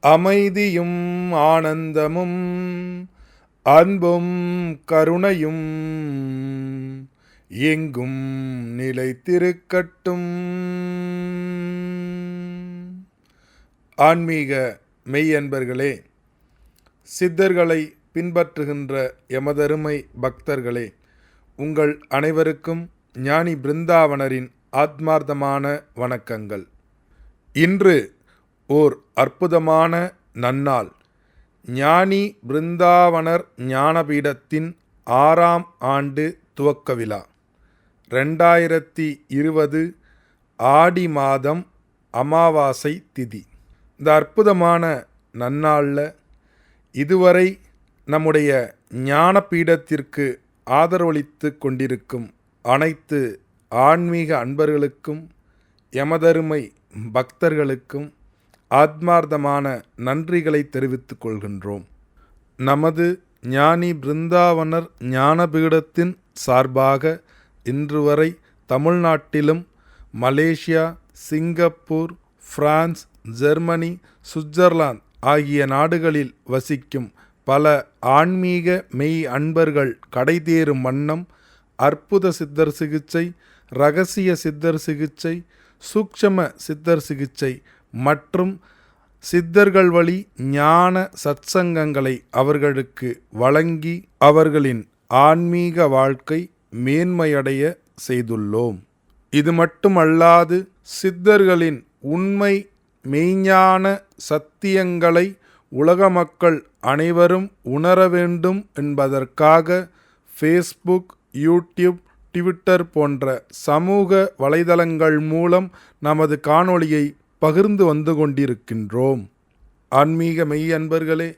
அமைதியும் ஆனந்தமும் அன்பும் கருணையும் எங்கும் நிலைத்திருக்கட்டும். ஆன்மீக மெய்யன்பர்களே சித்தர்களை பின்பற்றுகின்ற எமதருமை பக்தர்களே உங்கள் அனைவருக்கும் ஞானி பிருந்தாவனரின் ஆத்மார்த்தமான வணக்கங்கள். இன்று ஓர் அற்புதமான நன்னாள். ஞானி பிருந்தாவனர் ஞானபீடத்தின் ஆறாம் ஆண்டு துவக்க விழா. ரெண்டாயிரத்தி இருபது ஆடி மாதம் அமாவாசை திதி. இந்த அற்புதமான நன்னாளில் இதுவரை நம்முடைய ஞானபீடத்திற்கு ஆதரவளித்து கொண்டிருக்கும் அனைத்து ஆன்மீக அன்பர்களுக்கும் எமதருமை பக்தர்களுக்கும் ஆத்மார்த்தமான நன்றிகளை தெரிவித்துக் கொள்கின்றோம். நமது ஞானி பிருந்தாவனர் ஞானபீடத்தின் சார்பாக இன்று வரை தமிழ்நாட்டிலும் Malaysia Singapore France Germany Switzerland ஆகிய நாடுகளில் வசிக்கும் பல ஆன்மீக மெய் அன்பர்கள் கடைதேறும் வண்ணம் அற்புத சித்தர் சிகிச்சை ரகசிய சித்தர் சிகிச்சை சூக்ஷம சித்தர் சிகிச்சை மற்றும் சித்தர்கள் வழி ஞான சத்சங்கங்களை அவர்களுக்கு வழங்கி அவர்களின் ஆன்மீக வாழ்க்கை மேன்மையடைய செய்துள்ளோம். இது மட்டுமல்லாது சித்தர்களின் உண்மை மெய்ஞான சத்தியங்களை உலக மக்கள் அனைவரும் உணர வேண்டும் என்பதற்காக ஃபேஸ்புக் யூடியூப் ட்விட்டர் போன்ற சமூக வலைதளங்கள் மூலம் நமது காணொளியை பகிர்ந்து வந்து கொண்டிருக்கின்றோம். ஆன்மீக மெய் அன்பர்களே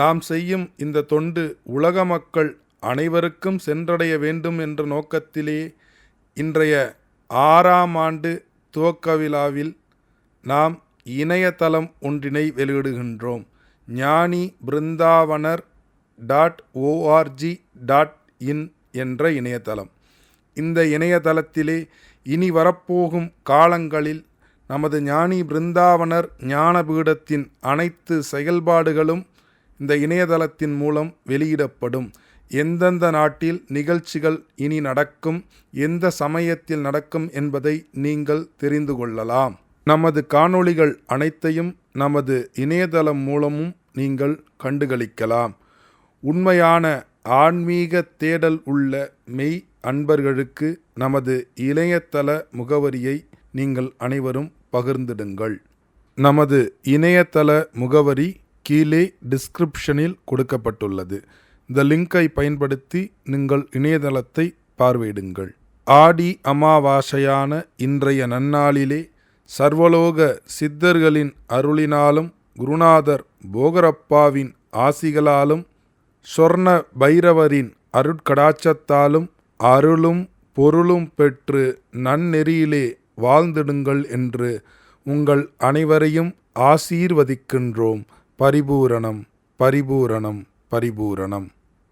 நாம் செய்யும் இந்த தொண்டு உலக மக்கள் அனைவருக்கும் சென்றடைய வேண்டும் என்ற நோக்கத்திலே இன்றைய ஆறாம் ஆண்டு துவக்க விழாவில் நாம் இணையதளம் ஒன்றினை வெளியிடுகின்றோம். Gnani Brindavanar dot org dot in என்ற இணையதளம். இந்த இணையதளத்திலே இனி வரப்போகும் காலங்களில் நமது ஞானி பிருந்தாவனர் ஞானபீடத்தின் அனைத்து செயல்பாடுகளும் இந்த இணையதளத்தின் மூலம் வெளியிடப்படும். எந்தெந்த நாட்டில் நிகழ்ச்சிகள் இனி நடக்கும் எந்த சமயத்தில் நடக்கும் என்பதை நீங்கள் தெரிந்து கொள்ளலாம். நமது காணொளிகள் அனைத்தையும் நமது இணையதளம் மூலமும் நீங்கள் கண்டுகளிக்கலாம். உண்மையான ஆன்மீக தேடல் உள்ள மெய் அன்பர்களுக்கு நமது இணையதள முகவரியை நீங்கள் அனைவரும் பகிர்ந்திடுங்கள். நமது இணையதள முகவரி கீழே டிஸ்கிரிப்ஷனில் கொடுக்கப்பட்டுள்ளது. இந்த லிங்கை பயன்படுத்தி நீங்கள் இணையதளத்தை பார்வையிடுங்கள். ஆடி அமாவாசையான இன்றைய நன்னாளிலே சர்வலோக சித்தர்களின் அருளினாலும் குருநாதர் போகரப்பாவின் ஆசிகளாலும் சொர்ண பைரவரின் அருட்கடாட்சத்தாலும் அருளும் பொருளும் பெற்று நன்னெறியிலே வாழ்ந்திடுங்கள் என்று உங்கள் அனைவரையும் ஆசீர்வதிக்கின்றோம். பரிபூரணம் பரிபூரணம் பரிபூரணம்.